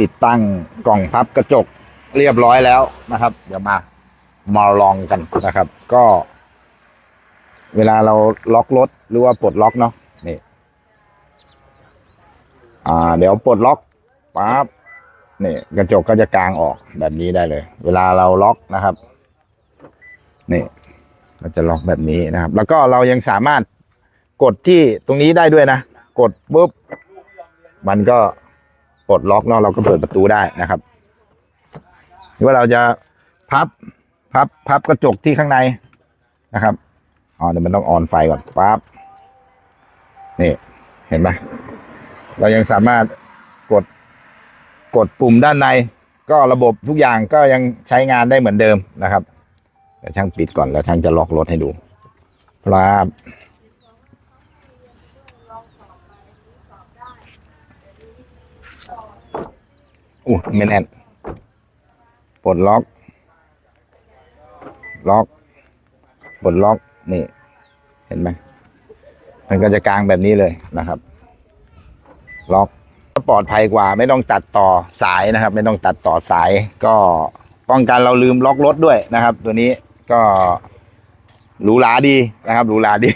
ติดตั้งกล่องพับกระจกเรียบร้อยแล้วนะครับ เดี๋ยวมามาลองกันนะครับ ก็ เวลาเราล็อกรถหรือว่าปลดล็อกเนาะนี่อ่า เดี๋ยวปลดล็อกปั๊บนี่กระจกก็จะกางออกแบบนี้ได้เลย เวลาเราล็อกนะครับ นี่ก็จะล็อกแบบนี้นะครับ แล้วก็เรายังสามารถกดที่ตรงนี้ได้ด้วยนะ กดปุ๊บ มันก็ ปลดล็อกเนาะเราก็เปิดประตูได้นะครับหรือว่าเราจะพับพับพับกระจกที่ข้างในนะครับอ๋อเดี๋ยวมันต้องออนไฟก่อนปั๊บนี่เห็นไหมเรายังสามารถกดกดปุ่มด้านใน ก็ระบบทุกอย่างก็ยังใช้งานได้เหมือนเดิมนะครับเดี๋ยวช่างปิดก่อนแล้วช่างจะล็อกรถให้ดูครับ อู้ไม่แน่นปลดล็อก ล็อกปลดล็อกนี่ เห็นไหมมันก็จะกลางแบบนี้เลยนะครับ ล็อกก็ปลอดภัยกว่า ไม่ต้องตัดต่อสายนะครับ ไม่ต้องตัดต่อสาย ก็ป้องกันเราลืมล็อกรถด้วยนะครับ ตัวนี้ก็หรูหราดีนะครับหรูหราดี